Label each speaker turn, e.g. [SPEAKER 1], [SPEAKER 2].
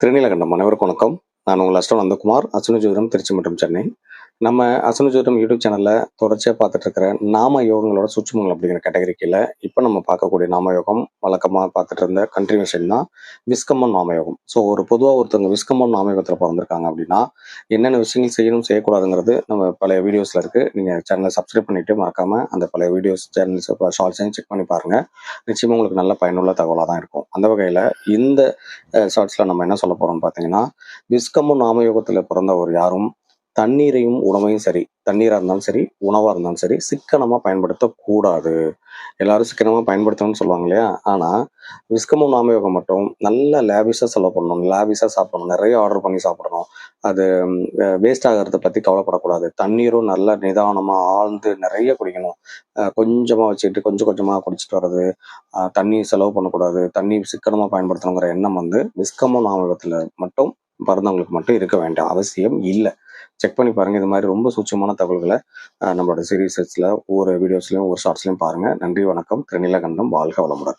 [SPEAKER 1] திருநீலகண்டம் அனைவருக்கும் வணக்கம். நான் உங்கள் அஸ்டன் நந்தகுமார் அசுன ஜோதிடம் திருச்சி மற்றும் சென்னை. நம்ம அசுன ஜோதிடம் யூடியூப் சேனலில் தொடர்ச்சியாக பார்த்துட்டு இருக்கிற நாம யோகங்களோட சூட்சுமங்கள் அப்படிங்கிற கேட்டகரிக்கில் இப்போ நம்ம பார்க்கக்கூடிய நாம யோகம் வழக்கமாக பார்த்துட்டு இருந்த கண்டினியூஷன் தான் விஸ்கம்மன் நாம யோகம். ஸோ ஒரு பொதுவாக ஒருத்தவங்க விஸ்கம்மன் நாம யோகத்தில் பிறந்திருக்காங்க அப்படின்னா என்னென்ன விஷயங்கள் செய்யணும் செய்யக்கூடாதுங்கிறது நம்ம பழைய வீடியோஸில் இருக்குது நீங்கள் சேனலை சப்ஸ்கிரைப் பண்ணிட்டு மறக்காமல் அந்த பழைய வீடியோஸ் சேனல்ஸ் ஷார்ட்ஸையும் செக் பண்ணி பாருங்கள் நிச்சயமாக உங்களுக்கு நல்ல பயனுள்ள தகவலாக தான் இருக்கும். அந்த வகையில் இந்த ஷார்ட்ஸில் நம்ம என்ன சொல்ல போகிறோம்னு பார்த்தீங்கன்னா விஸ்கமும் நாமயோகத்தில் பிறந்த ஒரு யாரும் தண்ணீரையும் உணவையும் சரி தண்ணீராக இருந்தாலும் சரி உணவாக இருந்தாலும் சரி சிக்கனமாக பயன்படுத்தக்கூடாது. எல்லாரும் சிக்கனமாக பயன்படுத்தணும்னு சொல்லுவாங்க இல்லையா? ஆனால் விஸ்கமும் நாமயோகம் மட்டும் நல்ல லேபிஷாக செலவு பண்ணணும் லேவிஸாக சாப்பிடணும். நிறைய ஆர்டர் பண்ணி சாப்பிடணும். அது வேஸ்ட் ஆகிறத பற்றி கவலைப்படக்கூடாது. தண்ணீரும் நல்ல நிதானமாக ஆழ்ந்து நிறைய குடிக்கணும். கொஞ்சமாக வச்சுட்டு கொஞ்சம் கொஞ்சமாக குடிச்சிட்டு வர்றது தண்ணி செலவு பண்ணக்கூடாது. தண்ணி சிக்கனமாக பயன்படுத்தணுங்கிற எண்ணம் வந்து விஸ்கமும் நாமயோகத்தில் மட்டும் பிறந்தவங்களுக்கு மட்டும் இருக்க வேண்டாம் அவசியம் இல்லை. செக் பண்ணி பாருங்க. இது மாதிரி ரொம்ப சூட்சமான தகவல்களை நம்மளோட சீரீஸஸ்ல ஒவ்வொரு வீடியோஸ்லயும் ஒவ்வொரு ஷார்ட்ஸ்லயும் பாருங்க. நன்றி வணக்கம். திருநீலகண்டம். வாழ்க வளமுடன்.